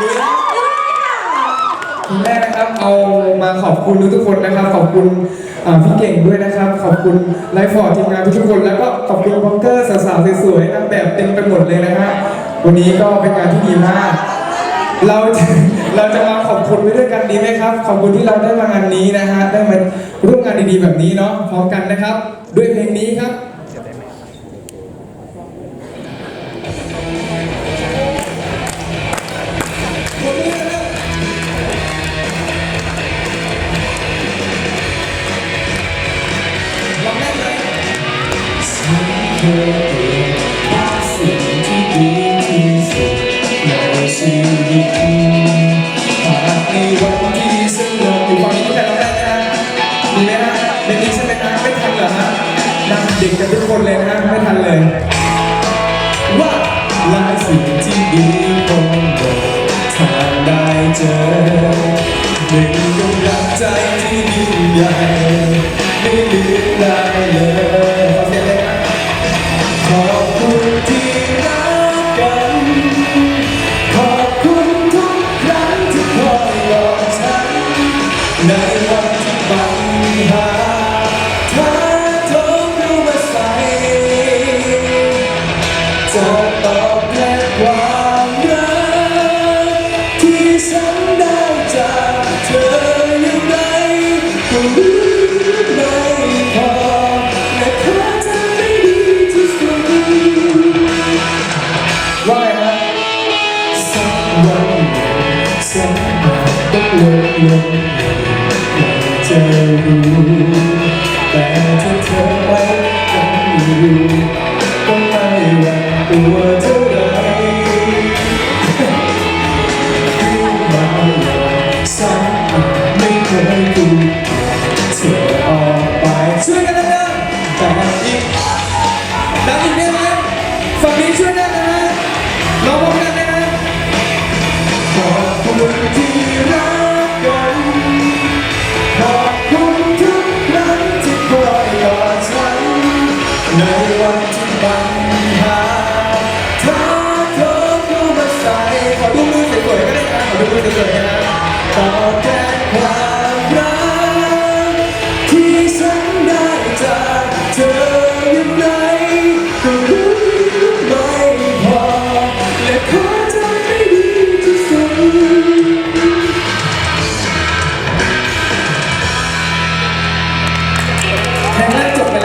ดีแล้ว คุณแม่นะครับเอามาขอบคุณทุกคนนะครับ ขอบคุณพี่เก่งด้วยนะครับ ขอบคุณไลฟ์ฟอร์ดทีมงานทุกๆคน แล้วก็ขอบคุณบล็อกเกอร์สาวๆสวยๆนางแบบเต็มไปหมดเลยนะฮะวันนี้ก็เป็นงานที่ดีมาก เราเราจะมาขอบคุณไปด้วยกันดีไหมครับ ขอบคุณที่เราได้มางานนี้นะฮะได้มาร่วมงานดีๆแบบนี้เนาะพร้อมกันนะครับ ด้วยเพลงนี้ครับ ฮะไม่ทันเหรอฮะนั่งเด็กกันทุกคนเลยนะฮะไม่ทันเลย ว่าหลายสิ่งที่ดีคงหมดถ้าได้เจอหนึ่งกำลังใจที่ยิ่งใหญ่ ในวันที่ปัญหาถ้าโทรเข้มาใส่จะตอบแทนความรักที่ฉันได้จากเธออย่างไรก็รู้ไม่พอและขอทำให้ดีที่สุดว่าไงฮะสักวันหนึ่งฉันอาจต้องเลิกลงอยา จะรู้แต่ถ้าเธอไว้กันอยู่ก็ไม่หวั่นตัวเท่าไรรู้มาอย่างฉันอาจไม่เคยดูเธอออกไปช่วยกันนะแต่อีกดังอีกได้ไหมฝั่งนี้ช่วยได้นะฮะร้องพร้อม ด้วยกันเลยนะฮะ